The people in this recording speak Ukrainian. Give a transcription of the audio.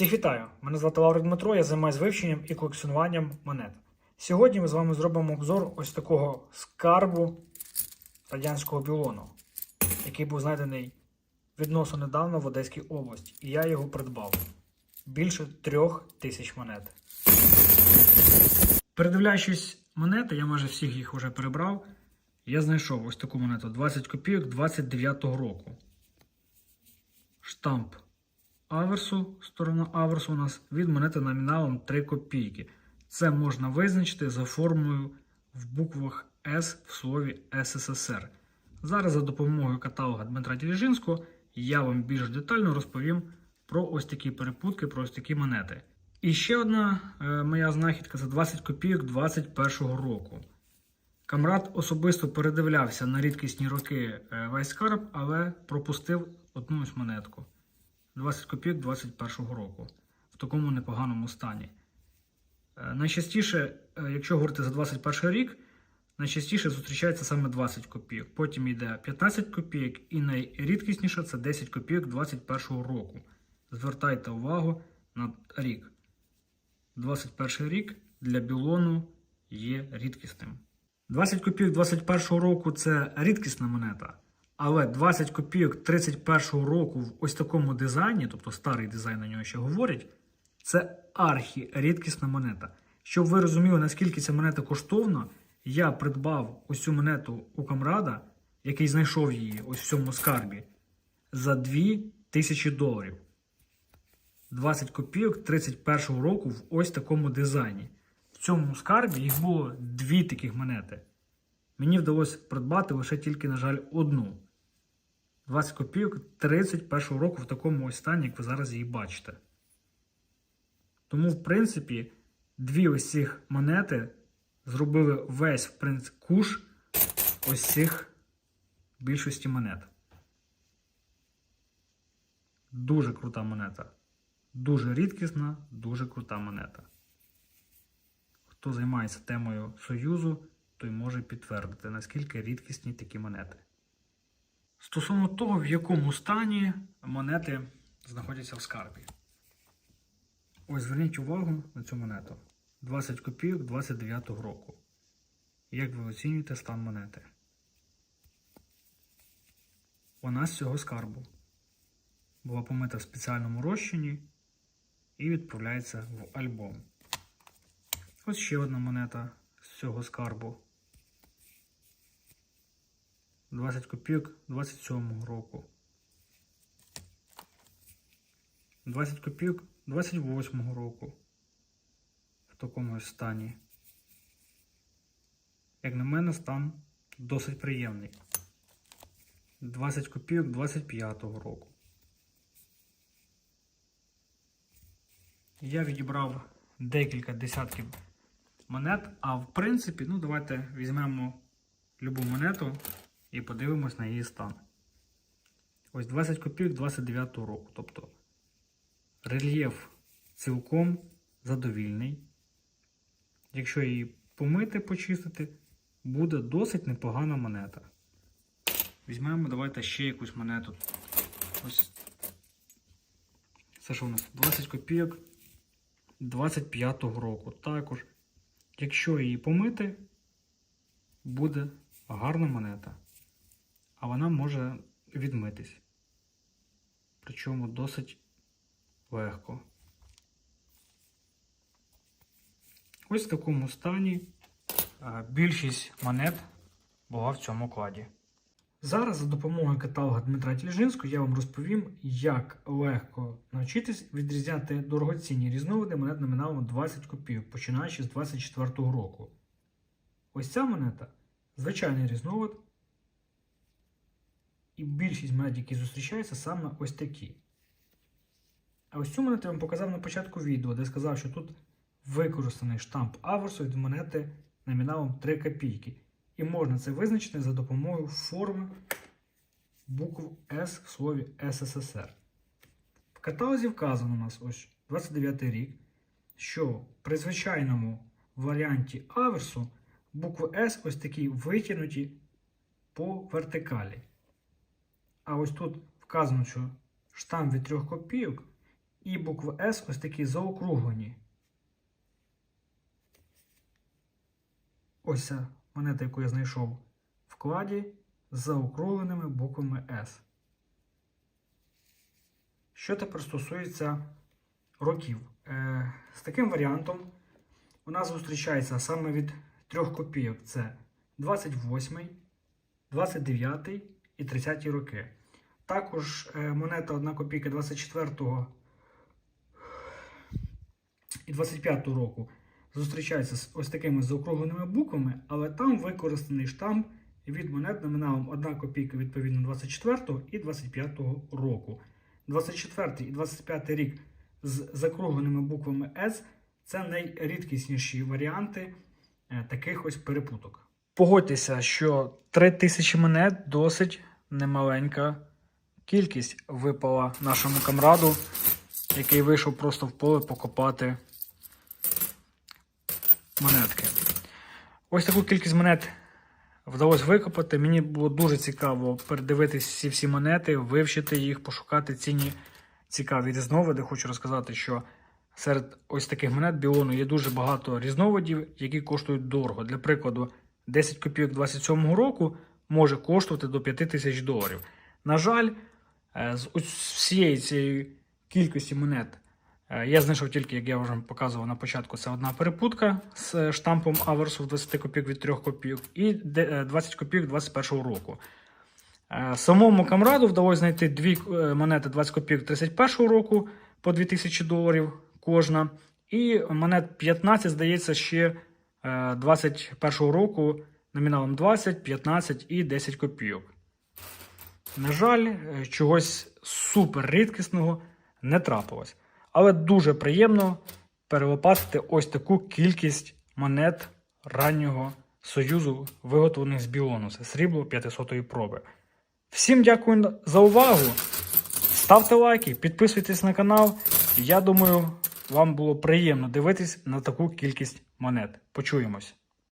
Всіх вітаю! Мене звати Лаврик Дмитро, я займаюся вивченням і колекціонуванням монет. Сьогодні ми з вами зробимо обзор ось такого скарбу радянського білону, який був знайдений відносно недавно в Одеській області. І я його придбав. Більше трьох тисяч монет. Передивляючись монети, я майже всіх їх вже перебрав. Я знайшов ось таку монету 20 копійок 29-го року. Штамп аверсу, сторона аверсу у нас від монети номіналом 3 копійки. Це можна визначити за формою в буквах С в слові СССР. Зараз за допомогою каталога Дмитра Діліжинського я вам більш детально розповім про ось такі перепутки, про ось такі монети. І ще одна е, моя знахідка це 20 копійок 21-го року. Камрад особисто передивлявся на рідкісні роки е, весь скарб, але пропустив одну ось монетку. 20 копійок 21-го року в такому непоганому стані. Е, Найчастіше, е, якщо говорити за 21 рік, найчастіше зустрічається саме 20 копійок. Потім йде 15 копійок, і найрідкісніше це 10 копійок 21 року. Звертайте увагу на рік. 21 рік для білону є рідкісним. 20 копійок 21 року це рідкісна монета. Але 20 копійок 31-го року в ось такому дизайні, тобто старий дизайн на нього ще говорять, це архі-рідкісна монета. Щоб ви розуміли, наскільки ця монета коштовна, я придбав ось цю монету у камрада, який знайшов її ось в цьому скарбі, за 2000 доларів. 20 копійок 31-го року в ось такому дизайні. В цьому скарбі їх було дві таких монети. Мені вдалося придбати лише тільки, на жаль, одну. 20 копійок 31 року в такому ось стані, як ви зараз її бачите. Тому, в принципі, дві ось цих монети зробили весь в принципі, куш ось цих більшості монет. Дуже крута монета. Дуже рідкісна, дуже крута монета. Хто займається темою Союзу, той може підтвердити, наскільки рідкісні такі монети. Стосовно того, в якому стані монети знаходяться в скарбі. Ось зверніть увагу на цю монету. 20 копійок 29 року. Як ви оцінюєте стан монети? Вона з цього скарбу. Була помита в спеціальному розчині і відправляється в альбом. Ось ще одна монета з цього скарбу. 20 копійок 27 року. 20 копійок 28 року. В такому стані. Як на мене, стан досить приємний. 20 копійок 25 року. Я відібрав декілька десятків монет, а в принципі, ну давайте візьмемо любу монету і подивимось на її стан. Ось 20 копійок 29 року. Тобто рельєф цілком задовільний. Якщо її помити, почистити, буде досить непогана монета. Візьмемо, давайте ще якусь монету. Ось. Це що у нас? 20 копійок 25-го року. Також, якщо її помити, буде гарна монета а вона може відмитись. Причому досить легко. Ось в такому стані більшість монет була в цьому кладі. Зараз за допомогою каталога Дмитра Тіліжинського я вам розповім, як легко навчитись відрізняти дорогоцінні різновиди монет номіналом 20 копійок, починаючи з 24 року. Ось ця монета звичайний різновид. І більшість монет, які зустрічаються, саме ось такі. А ось цю монету я вам показав на початку відео, де сказав, що тут використаний штамп аверсу від монети номіналом 3 копійки. І можна це визначити за допомогою форми букв С в слові СССР. В каталозі вказано у нас ось 29 рік, що при звичайному варіанті аверсу букви С ось такі витягнуті по вертикалі. А ось тут вказано, що штамп від 3 копійок, І букви С ось такі заокруглені. Ось ця монета, яку я знайшов в вкладі з заокругленими буквами С. Що тепер стосується років. Е, з таким варіантом у нас зустрічається саме від трьох копійок: це 28, 29 і 30 роки. Також е, монета 1 копійка 24 і 25 року зустрічається з ось такими заокругленими буквами, але там використаний штамп від монет номіналом 1 копійка відповідно 24 і 25 року. 24 і 25 рік з закругленими буквами S це найрідкісніші варіанти е, таких ось перепуток. Погодьтеся, що 3000 монет досить немаленька кількість випала нашому камраду, який вийшов просто в поле покопати монетки. Ось таку кількість монет вдалося викопати. Мені було дуже цікаво передивитись всі всі монети, вивчити їх, пошукати цінні цікаві різновиди. Хочу розказати, що серед ось таких монет білону є дуже багато різновидів, які коштують дорого. Для прикладу, 10 копійок 27 року може коштувати до 5 тисяч доларів. На жаль, з ось всієї цієї кількості монет е, я знайшов тільки, як я вже показував на початку, це одна перепутка з е, штампом аверсу в 20 копійок від 3 копійок і е, 20 копійок 21 року. Е, Самому камраду вдалося знайти дві е, монети 20 копійок 31 року по 2000 доларів кожна. І монет 15, здається, ще е, 21 року номіналом 20, 15 і 10 копійок. На жаль, е, чогось супер рідкісного не трапилось. Але дуже приємно перелопатити ось таку кількість монет раннього союзу, виготовлених з білону. Срібло 500-ї проби. Всім дякую за увагу. Ставте лайки, підписуйтесь на канал. Я думаю, вам було приємно дивитись на таку кількість монет. Почуємось.